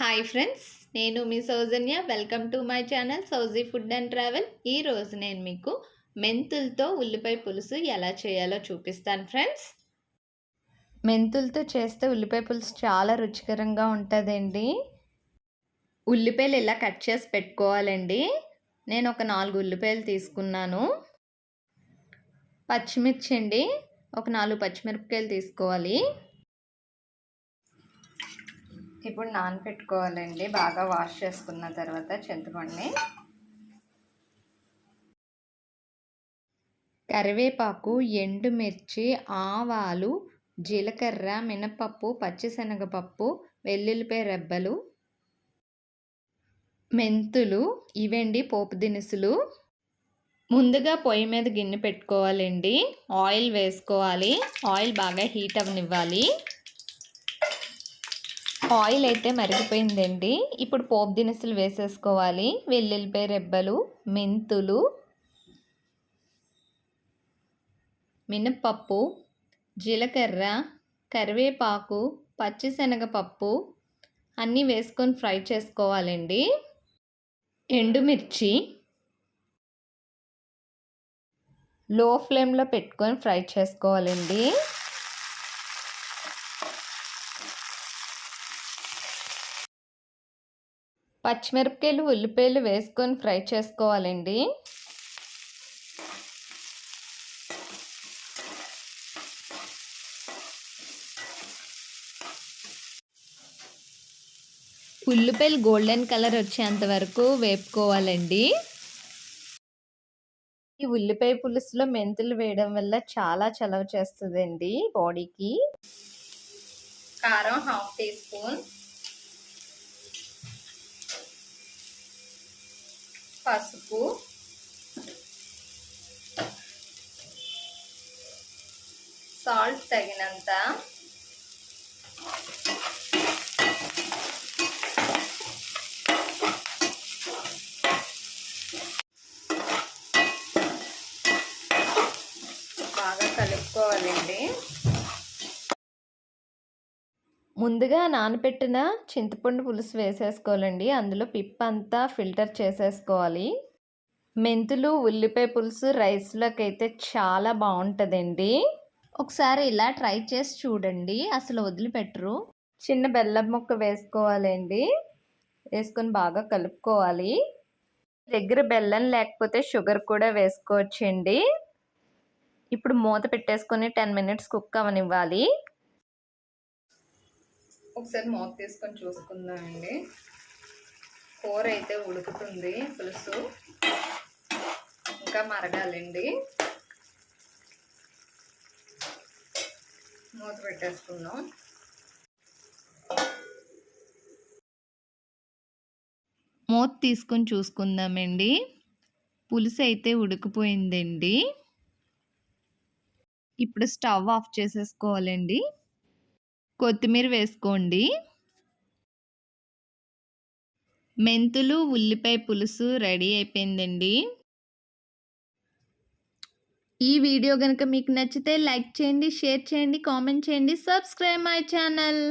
Hi friends నేను మీ Soujanya. Welcome to my channel Souji food and travel ఈరోజు నేను మీకు మెంతులతో ఉల్లిపాయ పులుసు ఎలా చేయాలో చూపిస్తాను ఫ్రెండ్స్ మెంతులతో చేస్తే ఉల్లిపాయ పులుసు చాలా రుచికరంగా ఉంటుందండి. ఉల్లిపాయలు ఇలా కట్ చేసి పెట్టుకోవాలండి? నేను ఒక నాలుగు ఉల్లిపాయలు తీసుకున్నాను. పచ్చిమిర్చి అండి ఒక నాలుగు పచ్చిమిరపకాయలు తీసుకోవాలి. ఇప్పుడు నానపెట్టుకోవాలండి. బాగా వాష్ చేసుకున్న తర్వాత చింతపండుని. కరివేపాకు ఎండుమిర్చి ఆవాలు జీలకర్ర మినపప్పు పచ్చిశనగపప్పు వెల్లుల్లిపాయ రెబ్బలు మెంతులు ఇవండి పోపు దినుసులు. ముందుగా పొయ్యి మీద గిన్నె పెట్టుకోవాలండి. ఆయిల్ వేసుకోవాలి. ఆయిల్ బాగా హీట్ అవనివ్వాలి ఆయిల్ అయితే మరిగిపోయిందండి. ఇప్పుడు పోపు దినుసులు వేసేసుకోవాలి. వెల్లుల్లిపాయ రెబ్బలు మెంతులు మినప్పప్పు జీలకర్ర కరివేపాకు పచ్చిశనగపప్పు అన్నీ వేసుకొని ఫ్రై చేసుకోవాలండి. ఎండుమిర్చి లో ఫ్లేమ్లో పెట్టుకొని ఫ్రై చేసుకోవాలండి. పచ్చిమిరపకాయలు ఉల్లిపాయలు వేసుకొని ఫ్రై చేసుకోవాలండి. ఉల్లిపాయలు గోల్డెన్ కలర్ వచ్చేంత వరకు వేపుకోవాలండి. ఈ ఉల్లిపాయ పులుసులో మెంతులు వేయడం వల్ల చాలా చలవ చేస్తుందండి బాడీకి. కారం హాఫ్ టీ స్పూన్. పసుపు. సాల్ట్ తగినంత. బాగా కలుపుకోవాలండి. ముందుగా నానబెట్టిన చింతపండు పులుసు వేసేసుకోవాలండి. అందులో పిప్ అంతా ఫిల్టర్ చేసేసుకోవాలి. మెంతులు ఉల్లిపాయ పులుసు రైస్లోకి అయితే చాలా బాగుంటుందండి. ఒకసారి ఇలా ట్రై చేసి చూడండి. అసలు వదిలిపెట్టరు. చిన్న బెల్లం ముక్క వేసుకోవాలండి. వేసుకొని బాగా కలుపుకోవాలి. దగ్గర బెల్లం లేకపోతే షుగర్ కూడా వేసుకోవచ్చండి. ఇప్పుడు మూత పెట్టేసుకొని టెన్ మినిట్స్ కుక్ అవనివ్వాలి ఒకసారి మూత తీసుకొని చూసుకుందామండి. కూర అయితే ఉడుకుతుంది పులుసు. ఇంకా మరగాలండి. మూత పెట్టేసుకుందాం. మూత తీసుకొని చూసుకుందామండి. పులుసు అయితే ఉడికిపోయిందండి. ఇప్పుడు స్టవ్ ఆఫ్ చేసేసుకోవాలండి. కొత్తిమీర వేసుకోండి. మెంతులు ఉల్లిపాయ పులుసు రెడీ అయిపోయిందండి. ఈ వీడియో కనుక మీకు నచ్చితే లైక్ చేయండి షేర్ చేయండి కామెంట్ చేయండి సబ్స్క్రైబ్ మై ఛానల్.